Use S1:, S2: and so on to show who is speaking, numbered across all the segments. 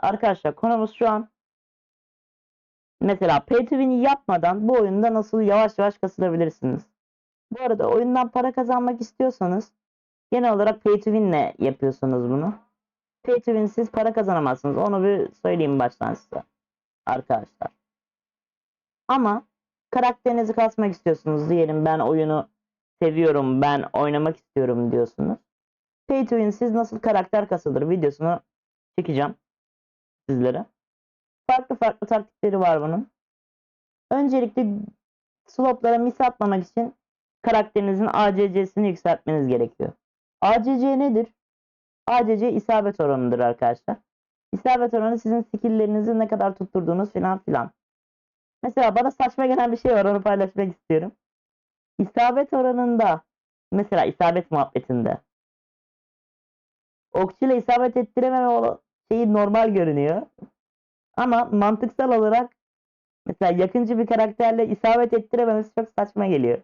S1: Arkadaşlar konumuz şu an mesela pay to win'i yapmadan bu oyunda nasıl yavaş yavaş kasılabilirsiniz. Bu arada oyundan para kazanmak istiyorsanız genel olarak pay to win'le yapıyorsunuz bunu. Pay to win'siz para kazanamazsınız. Onu bir söyleyeyim baştan size. Arkadaşlar. Ama karakterinizi kasmak istiyorsunuz. Diyelim ben oyunu seviyorum, ben oynamak istiyorum diyorsunuz. Pay to win'siz nasıl karakter kasılır videosunu çekeceğim sizlere. Farklı farklı taktikleri var bunun. Öncelikle slotlara mis atmamak için karakterinizin ACC'sini yükseltmeniz gerekiyor. ACC nedir? ACC isabet oranıdır arkadaşlar. İsabet oranı sizin skill'lerinizi ne kadar tutturduğunuz filan filan. Mesela bana saçma gelen bir şey var onu paylaşmak istiyorum. İsabet oranında mesela isabet muhabbetinde okçuyla isabet ettirememe şeyi normal görünüyor. Ama mantıksal olarak mesela yakıncı bir karakterle isabet ettirememesi çok saçma geliyor.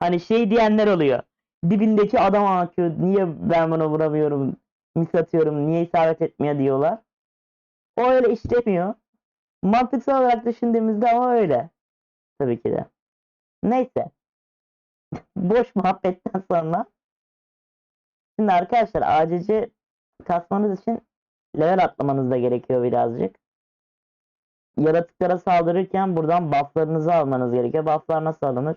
S1: Hani şey diyenler oluyor. Dibindeki adam akıyor. Niye ben buna vuramıyorum? Mis atıyorum. Niye isabet etmiyor diyorlar. O öyle işlemiyor. Mantıksal olarak düşündüğümüzde ama öyle. Tabii ki de. Neyse. Boş muhabbetten sonra Şimdi arkadaşlar ACC kasmanız için level atlamanız da gerekiyor birazcık. Yaratıklara saldırırken buradan bufflarınızı almanız gerekiyor. Bufflar nasıl alınır?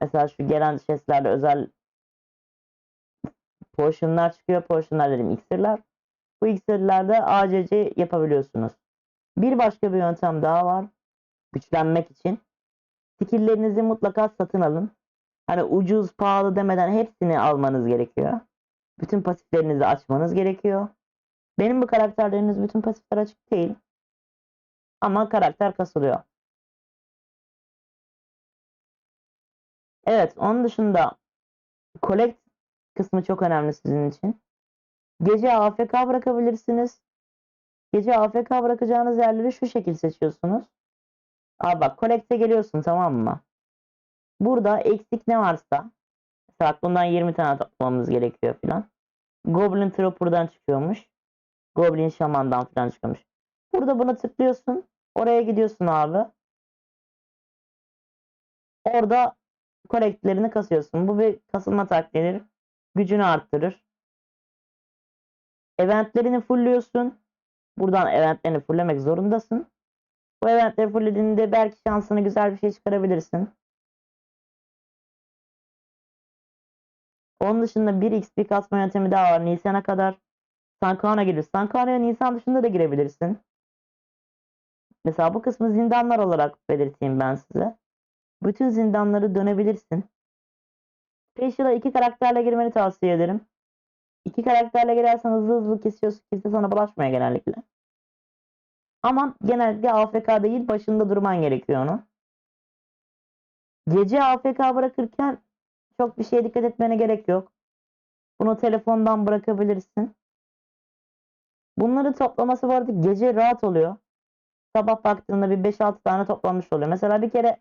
S1: Mesela şu gelen chestlerle özel potionlar çıkıyor. Potionlar dedim iksirler. Bu iksirlerde ACC yapabiliyorsunuz. Bir başka bir yöntem daha var. Güçlenmek için. Skill'lerinizi mutlaka satın alın. Hani ucuz, pahalı demeden hepsini almanız gerekiyor. Bütün pasiflerinizi açmanız gerekiyor. Benim bu karakterleriniz bütün pasifler açık değil. Ama karakter kasılıyor. Evet, onun dışında collect kısmı çok önemli sizin için. Gece AFK bırakabilirsiniz. Gece AFK bırakacağınız yerleri şu şekil seçiyorsunuz. Aa bak collect'e geliyorsun tamam mı? Burada eksik ne varsa mesela bundan 20 tane toplamamız gerekiyor filan. Goblin Trooper'dan çıkıyormuş. Goblin Shaman'dan filan çıkıyormuş. Burada buna tıklıyorsun. Oraya gidiyorsun abi. Orada kolektlerini kasıyorsun. Bu bir kasılma taktiğidir. Gücünü arttırır. Eventlerini fullliyorsun. Buradan eventlerini fulllemek zorundasın. Bu eventleri fulllediğinde belki şansını güzel bir şey çıkarabilirsin. Onun dışında bir XP kasma yöntemi daha var. Nisan'a kadar Sankaan'a girir. Sankaan'a Nisan dışında da girebilirsin. Mesela bu kısmı zindanlar olarak belirteyim ben size. Bütün zindanları dönebilirsin. Special'a iki karakterle girmeni tavsiye ederim. İki karakterle girersen hızlı hızlı kesiyorsun. Kimse sana bulaşmıyor genellikle. Ama genellikle AFK değil başında durman gerekiyor onu. Gece AFK bırakırken çok bir şeye dikkat etmene gerek yok. Bunu telefondan bırakabilirsin. Bunları toplaması bu arada gece rahat oluyor. Sabah baktığında bir 5-6 tane toplamış oluyor. Mesela bir kere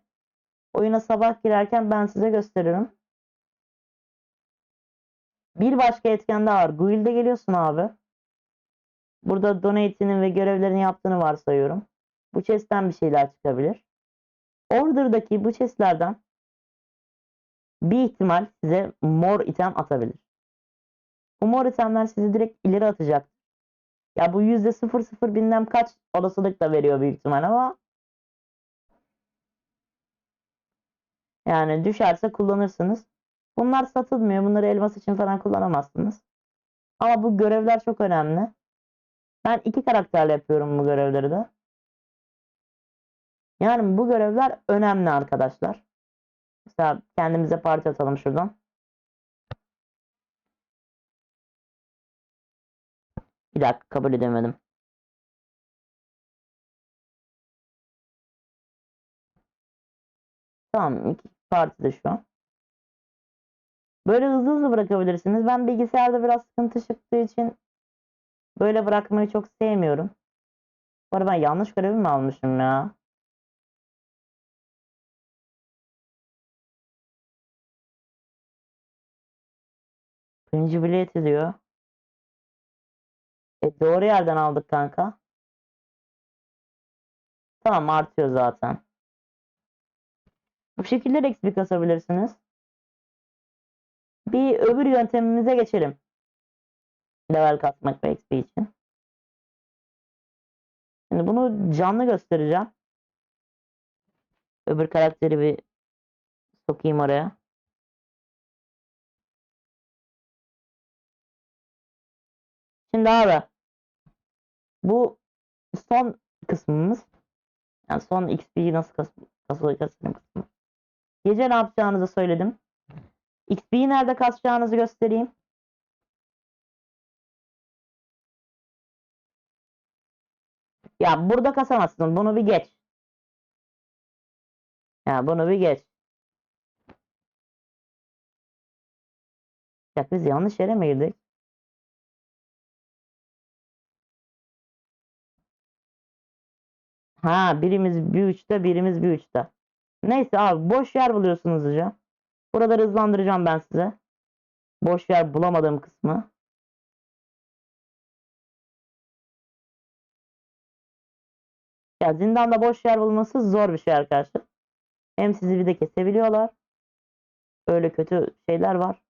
S1: oyuna sabah girerken ben size gösteririm. Bir başka etken daha var. Guild'e geliyorsun abi. Burada donate'inin ve görevlerini yaptığını varsayıyorum. Bu chest'ten bir şeyler çıkabilir. Order'daki bu chest'lerden bir ihtimal size mor item atabilir. Bu mor itemler sizi direkt ileri atacak. Ya bu yüzde sıfır sıfır bilmem kaç olasılıkla veriyor büyük ihtimal ama yani düşerse kullanırsınız. Bunlar satılmıyor. Bunları elmas için falan kullanamazsınız. Ama bu görevler çok önemli. Ben iki karakterle yapıyorum bu görevleri de. Yani bu görevler önemli arkadaşlar. Mesela kendimize parti atalım şuradan. Bir dakika kabul edemedim. Tamam iki partide şu an. Böyle hızlı hızlı bırakabilirsiniz. Ben bilgisayarda biraz sıkıntı çıktığı için böyle bırakmayı çok sevmiyorum. Bu arada ben yanlış görevi mi almışım ya? Birinci bilet diyor. E doğru yerden aldık kanka. Tamam artıyor zaten. Bu şekilde de XP kasabilirsiniz. Bir öbür yöntemimize geçelim. Level kasmak ve XP için. Şimdi bunu canlı göstereceğim. Öbür karakteri bir sokayım oraya. Şimdi abi bu son kısmımız yani son XP'yi nasıl kas. Gece ne yapacağınızı söyledim. XP'yi nerede kasacağınızı göstereyim. Ya burada kasamazsın. Bunu bir geç. Ya bunu bir geç. Ya biz yanlış yere mi girdik? Ha birimiz bir uçta birimiz bir uçta. Neyse abi boş yer buluyorsunuz hızlıca. Buraları hızlandıracağım ben size. Boş yer bulamadığım kısmı. Ya zindanda boş yer bulması zor bir şey arkadaşlar. Hem sizi bir de kesebiliyorlar. Öyle kötü şeyler var.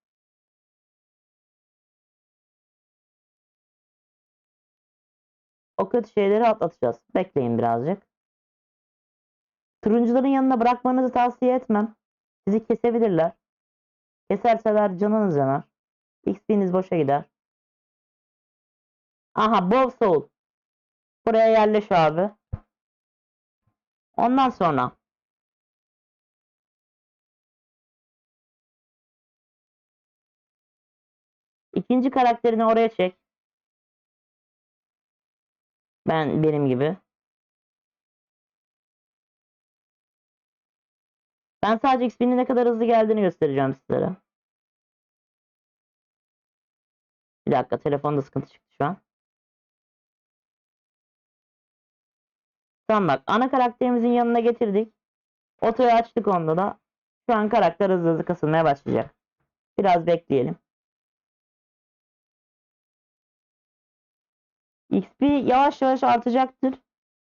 S1: O kötü şeyleri atlatacağız. Bekleyin birazcık. Turuncuların yanına bırakmanızı tavsiye etmem. Sizi kesebilirler. Keserseler canınız yanar. XP'niz boşa gider. Aha Bow Soul. Buraya yerleş abi. Ondan sonra ikinci karakterini oraya çek. Ben benim gibi. Ben sadece XP'nin ne kadar hızlı geldiğini göstereceğim sizlere. Bir dakika telefonda sıkıntı çıktı şu an. Tamam bak ana karakterimizin yanına getirdik. Otoyu açtık onda da. Şu an karakter hızlı hızlı kasılmaya başlayacak. Biraz bekleyelim. XP yavaş yavaş artacaktır.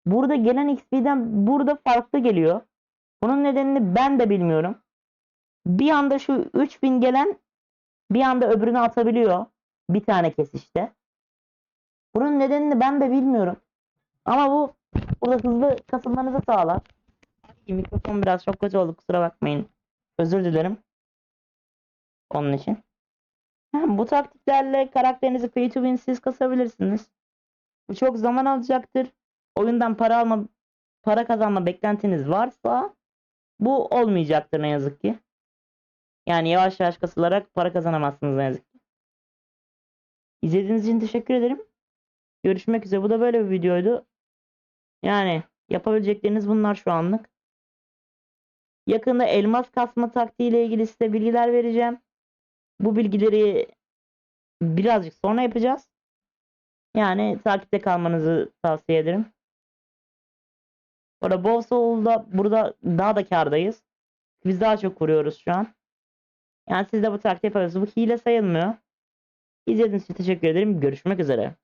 S1: Burada gelen XP'den burada farklı geliyor. Bunun nedenini ben de bilmiyorum. Bir anda şu 3000 gelen bir anda öbürünü atabiliyor. Bir tane kesişte. Bunun nedenini ben de bilmiyorum. Ama bu burada hızlı kasılmanızı sağlar. Mikrofon biraz çok kötü oldu kusura bakmayın. Özür dilerim. Onun için. Bu taktiklerle karakterinizi pay to win siz kasabilirsiniz. Bu çok zaman alacaktır. Oyundan para alma, para kazanma beklentiniz varsa bu olmayacaktır ne yazık ki. Yani yavaş yavaş kasılarak para kazanamazsınız ne yazık ki. İzlediğiniz için teşekkür ederim. Görüşmek üzere. Bu da böyle bir videoydu. Yani yapabilecekleriniz bunlar şu anlık. Yakında elmas kasma taktiği ile ilgili size bilgiler vereceğim. Bu bilgileri birazcık sonra yapacağız. Yani takipte kalmanızı tavsiye ederim. Orada Bow Soul'da burada daha da kardayız. Biz daha çok vuruyoruz şu an. Yani siz de bu taktiği yapabilirsiniz. Bu hile sayılmıyor. İzlediğiniz için teşekkür ederim. Görüşmek üzere.